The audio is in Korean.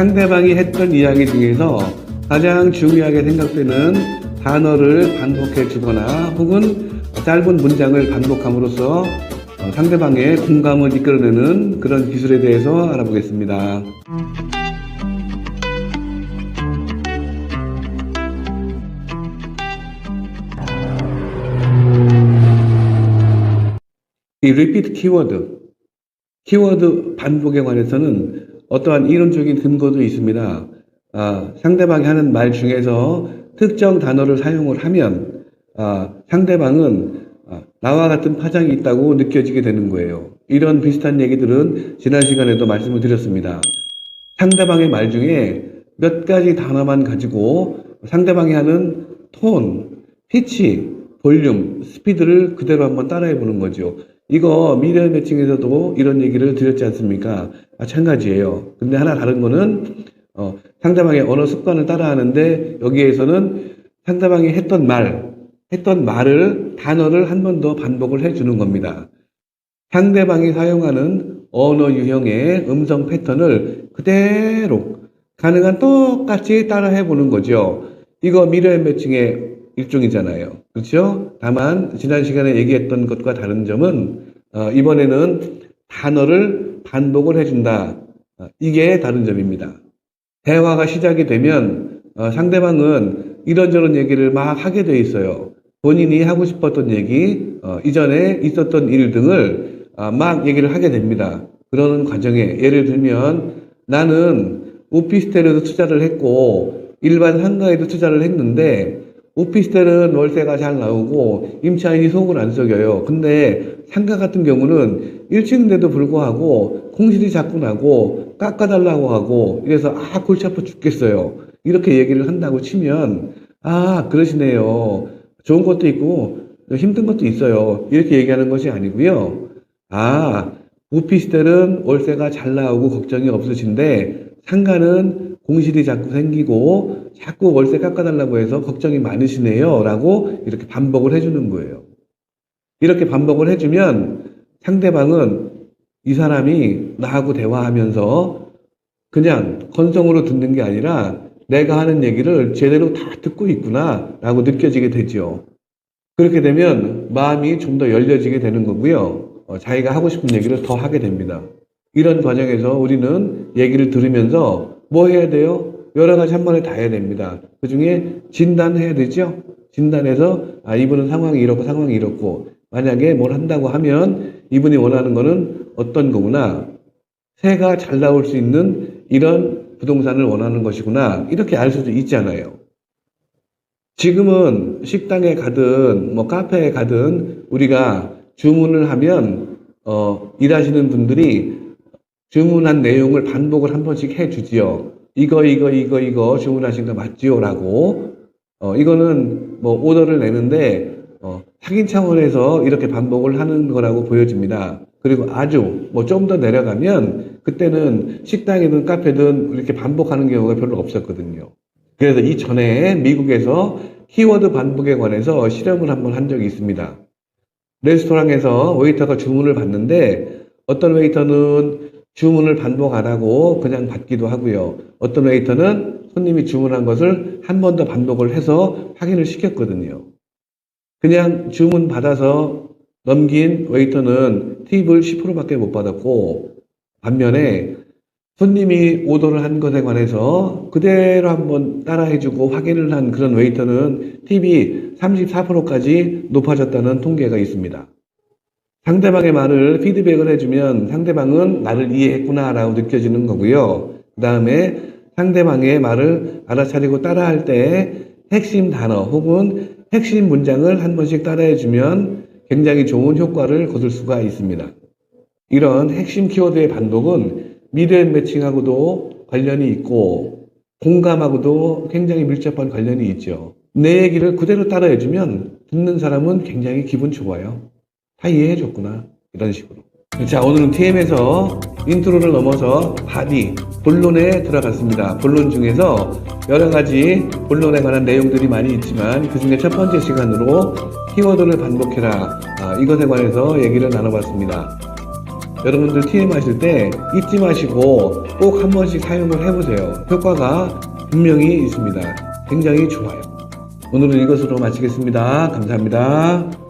상대방이 했던 이야기 중에서 가장 중요하게 생각되는 단어를 반복해 주거나 혹은 짧은 문장을 반복함으로써 어, 상대방의 공감을 이끌어내는 그런 기술에 대해서 알아보겠습니다. 이 repeat 키워드, 키워드 반복에 관해서는 어떠한 이론적인 근거도 있습니다. 아, 상대방이 하는 말 중에서 특정 단어를 사용을 하면 아, 상대방은 아, 나와 같은 파장이 있다고 느껴지게 되는 거예요. 이런 비슷한 얘기들은 지난 시간에도 말씀을 드렸습니다. 상대방의 말 중에 몇 가지 단어만 가지고 상대방이 하는 톤, 피치, 볼륨, 스피드를 그대로 한번 따라해 보는 거죠. 이거 미디어 매칭에서도 이런 얘기를 드렸지 않습니까? 마찬가지예요. 근데 하나 다른 거는 어, 상대방의 언어 습관을 따라하는데 여기에서는 상대방이 했던 말, 했던 말을 단어를 한 번 더 반복을 해주는 겁니다. 상대방이 사용하는 언어 유형의 음성 패턴을 그대로 가능한 똑같이 따라해 보는 거죠. 이거 앤 매칭의 일종이잖아요. 그렇죠? 다만 지난 시간에 얘기했던 것과 다른 점은 어, 이번에는 단어를 반복을 해준다. 어, 이게 다른 점입니다. 대화가 시작이 되면 어, 상대방은 이런저런 얘기를 막 하게 돼 있어요. 본인이 하고 싶었던 얘기, 어, 이전에 있었던 일 등을 아, 막 얘기를 하게 됩니다. 그러는 과정에 예를 들면 나는 오피스텔에도 투자를 했고 일반 상가에도 투자를 했는데 오피스텔은 월세가 잘 나오고 임차인이 속을 안 썩여요. 근데 상가 같은 경우는 1층인데도 불구하고 공실이 자꾸 나고 깎아달라고 하고 이래서 아 골치 아파 죽겠어요. 이렇게 얘기를 한다고 치면 아 그러시네요. 좋은 것도 있고 힘든 것도 있어요. 이렇게 얘기하는 것이 아니고요. 아 오피스텔은 월세가 잘 나오고 걱정이 없으신데 상가는 공실이 자꾸 생기고 자꾸 월세 깎아달라고 해서 걱정이 많으시네요. 라고 이렇게 반복을 해주는 거예요. 이렇게 반복을 해주면 상대방은 이 사람이 나하고 대화하면서 그냥 건성으로 듣는 게 아니라 내가 하는 얘기를 제대로 다 듣고 있구나 라고 느껴지게 되죠. 그렇게 되면 마음이 좀 더 열려지게 되는 거고요. 어, 자기가 하고 싶은 얘기를 더 하게 됩니다. 이런 과정에서 우리는 얘기를 들으면서 뭐 해야 돼요? 여러 가지 한 번에 다 해야 됩니다. 그 중에 진단해야 되죠? 진단해서, 아, 이분은 상황이 이렇고 상황이 이렇고, 만약에 뭘 한다고 하면 이분이 원하는 거는 어떤 거구나. 새가 잘 나올 수 있는 이런 부동산을 원하는 것이구나. 이렇게 알 수도 있잖아요. 지금은 식당에 가든 뭐 카페에 가든 우리가 주문을 하면 어, 일하시는 분들이 주문한 내용을 반복을 한 번씩 해주지요. 이거 이거 이거 이거 주문하신 거 맞지요 라고 어, 이거는 뭐 오더를 내는데 어, 확인 차원에서 이렇게 반복을 하는 거라고 보여집니다. 그리고 아주 뭐 좀 더 내려가면 그때는 식당이든 카페든 이렇게 반복하는 경우가 별로 없었거든요. 그래서 이전에 미국에서 키워드 반복에 관해서 실험을 한번 한 적이 있습니다. 레스토랑에서 웨이터가 주문을 받는데 어떤 웨이터는 주문을 반복 안 하고 그냥 받기도 하고요. 어떤 웨이터는 손님이 주문한 것을 한 번 더 반복을 해서 확인을 시켰거든요. 그냥 주문 받아서 넘긴 웨이터는 팁을 10%밖에 못 받았고 반면에 손님이 오더를 한 것에 관해서 그대로 한번 따라해주고 확인을 한 그런 웨이터는 팁이 34%까지 높아졌다는 통계가 있습니다. 상대방의 말을 피드백을 해주면 상대방은 나를 이해했구나라고 느껴지는 거고요. 그 다음에 상대방의 말을 알아차리고 따라할 때 핵심 단어 혹은 핵심 문장을 한 번씩 따라해주면 굉장히 좋은 효과를 거둘 수가 있습니다. 이런 핵심 키워드의 반복은 미드앤 매칭하고도 관련이 있고 공감하고도 굉장히 밀접한 관련이 있죠. 내 얘기를 그대로 따라해주면 듣는 사람은 굉장히 기분 좋아요. 다 이해해줬구나. 이런 식으로. 자, 오늘은 TM에서 인트로를 넘어서 바디, 본론에 들어갔습니다. 본론 중에서 여러 가지 본론에 관한 내용들이 많이 있지만 그 중에 첫 번째 시간으로 키워드를 반복해라. 아, 이것에 관해서 얘기를 나눠봤습니다. 여러분들 TM 하실 때 잊지 마시고 꼭 한 번씩 사용을 해보세요. 효과가 분명히 있습니다. 굉장히 좋아요. 오늘은 이것으로 마치겠습니다. 감사합니다.